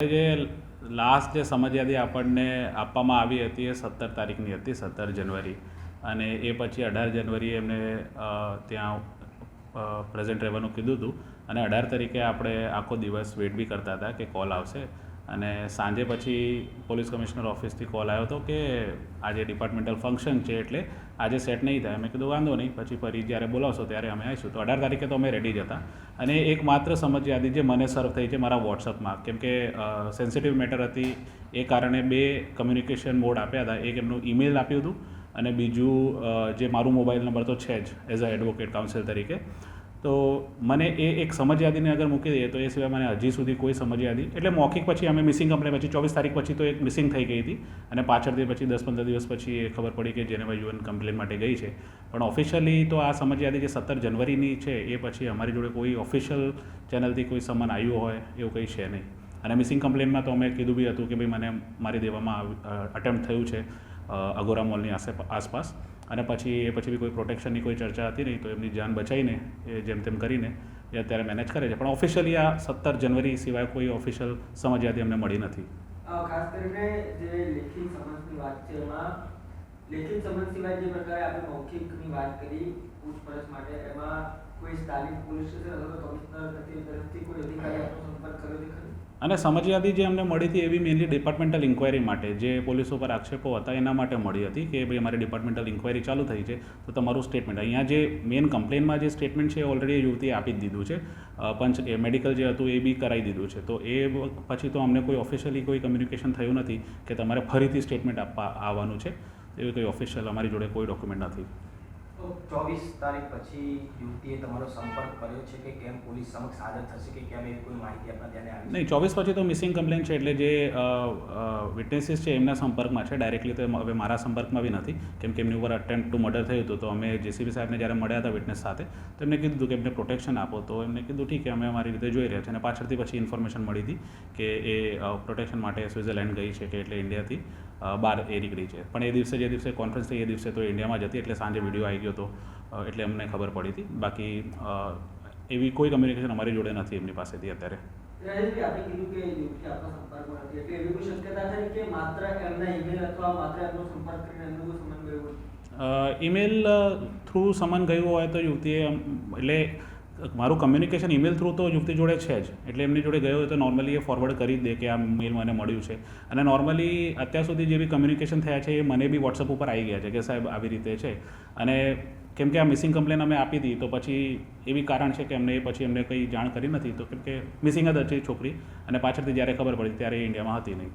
જે લાસ્ટ જે સમજયાદી આપણને આપવામાં આવી હતી એ સત્તર તારીખની હતી, સત્તર જનવરી અને એ પછી અઢાર જનવરીએ એમને ત્યાં પ્રેઝન્ટ રહેવાનું કીધું હતું. અને અઢાર તારીખે આપણે આખો દિવસ વેઇટ બી કરતા હતા કે કોલ આવશે. અને સાંજે પછી પોલીસ કમિશનર ઓફિસથી કોલ આવ્યો હતો કે આજે ડિપાર્ટમેન્ટલ ફંક્શન છે એટલે આજે સેટ નહીં થાય. મેં કીધું, વાંધો નહીં. પછી ફરી જ્યારે બોલાવશો ત્યારે અમે આવીશું. તો અઢાર તારીખે તો અમે રેડી જ હતા. અને એક માત્ર સમજ યાદી જે મને સર્વ થઈ છે મારા વોટ્સઅપમાં કેમ કે સેન્સિટિવ મેટર હતી. એ કારણે બે કમ્યુનિકેશન મોડ આપ્યા હતા. એક એમનું ઈમેલ આપ્યું હતું અને બીજું જે મારું મોબાઈલ નંબર તો છે જ એઝ અ એડવોકેટ કાઉન્સિલ તરીકે. તો મને એ એક સમજ યાદીને અગર મૂકી દઈએ તો એ સિવાય મને હજી સુધી કોઈ સમજ યાદી એટલે મૌખિક પછી અમે મિસિંગ કમ્પ્લેન પછી ચોવીસ તારીખ પછી તો એક મિસિંગ થઈ ગઈ હતી અને પાછળથી પછી દસ પંદર દિવસ પછી એ ખબર પડી કે જેને ભાઈ યુએન કમ્પ્લેન માટે ગઈ છે. પણ ઓફિશિયલી તો આ સમજ જે સત્તર જનવરીની છે એ પછી અમારી જોડે કોઈ ઓફિશિયલ ચેનલથી કોઈ સમન આવ્યું હોય એવું કંઈ છે નહીં. અને મિસિંગ કમ્પ્લેનમાં તો અમે કીધું બી હતું કે ભાઈ મને મારી દેવામાં અટેમ્પ્ટ થયું છે. અગોરા મોલની આસે, આસપાસ. અને પછી એ પછી બી કોઈ પ્રોટેક્શનની કોઈ ચર્ચા હતી નહીં, તો એમની જાન બચાવીને એ જેમ તેમ કરીને એ અત્યારે મેનેજ કરે છે. પણ ઓફિશિયલી આ સત્તર જનવરી સિવાય કોઈ ઓફિશિયલ સમજ યાદી અમને મળી નથી. ખાસ કરીને જે લેખિત સમજની વાત છે એમાં, લેખિત સમજ સિવાય જે પ્રકારે આપણે મૌખિકની વાત કરી પૂછપરછ માટે, એમાં કોઈ સ્થાનિક પોલીસ સ્ટેશન અથવા કમિશનર તરફથી કોઈ અધિકારી આપનો સંપર્ક કર્યો ખરી? અને સમજયાદી જે અમને મળી હતી એવી મેનલી ડિપાર્ટમેન્ટલ ઇન્ક્વાયરી માટે, જે પોલીસો પર આક્ષેપો હતા, એના માટે મળી હતી કે ભાઈ અમારી ડિપાર્ટમેન્ટલ ઇન્ક્વાયરી ચાલુ થઈ છે, તો તમારું સ્ટેટમેન્ટ અહીંયા જે મેઇન કમ્પ્લેનમાં જે સ્ટેટમેન્ટ છે એ ઓલરેડી યુવતીએ આપી જ દીધું છે. પંચ, એ મેડિકલ જે હતું એ બી કરાવી દીધું છે. તો એ પછી તો અમને કોઈ ઓફિશિયલી કોઈ કમ્યુનિકેશન થયું નથી કે તમારે ફરીથી સ્ટેટમેન્ટ આપવા, આવવાનું છે. એવી કોઈ ઓફિશિયલ અમારી જોડે કોઈ ડોક્યુમેન્ટ નથી. તો ચોવીસ તારીખ પછી યુવતીએ તમારો સંપર્ક કર્યો છે કે કેમ પોલીસ સમક્ષ હાજર થશે કે કેમ એવી કોઈ માહિતી આપણા ધ્યાને આવી નહીં, ચોવીસ પછી તો મિસિંગ કમ્પ્લેન છે એટલે જે વિટનેસીસ છે એમના સંપર્કમાં છે. ડાયરેક્ટલી તો હવે મારા સંપર્કમાં બી નથી. કેમ કે એમની ઉપર અટેમ્પ ટુ મર્ડર થયું હતું, તો અમે જેસીબી સાહેબને જ્યારે મળ્યા હતા વિટનેસ સાથે, તો એમને કીધું કે એમને પ્રોટેક્શન આપો. તો એમને કીધું, ઠીક કે અમે અમારી રીતે જોઈ રહ્યા છે. અને પાછળથી પછી ઇન્ફોર્મેશન મળી હતી કે એ પ્રોટેક્શન માટે સ્વિટ્ઝરલેન્ડ ગઈ છે કે એટલે ઇન્ડિયાથી બહાર એ નીકળી છે. પણ એ દિવસે જે દિવસે કોન્ફરન્સ થઈ એ દિવસે તો ઇન્ડિયામાં જ હતી એટલે સાંજે વીડિયો આવી ગયો હતો. એટલે અમને ખબર પડી હતી. બાકી એવી કોઈ કમ્યુનિકેશન અમારી જોડે નથી એમની પાસેથી અત્યારે. ઈમેલ થ્રુ સમન ગયું હોય તો યુવતીએ એટલે મારું કમ્યુનિકેશન ઈમેલ થ્રુ તો યુવતી જોડે છે જ. એટલે એમની જોડે ગયો તો નોર્મલી એ ફોરવર્ડ કરી દે કે આ મેલ મને મળ્યું છે. અને નોર્મલી અત્યાર સુધી જે બી કમ્યુનિકેશન થયા છે એ મને બી વોટ્સઅપ ઉપર આવી ગયા છે કે સાહેબ આવી રીતે છે. અને કેમ કે આ મિસિંગ કમ્પ્લેન અમે આપી હતી તો પછી એવી કારણ છે કે અમને એ પછી એમને કંઈ જાણ કરી નથી. તો કેમ કે મિસિંગ જ હતી છોકરી અને પાછળથી જ્યારે ખબર પડી ત્યારે એ ઇન્ડિયામાં હતી નહીં.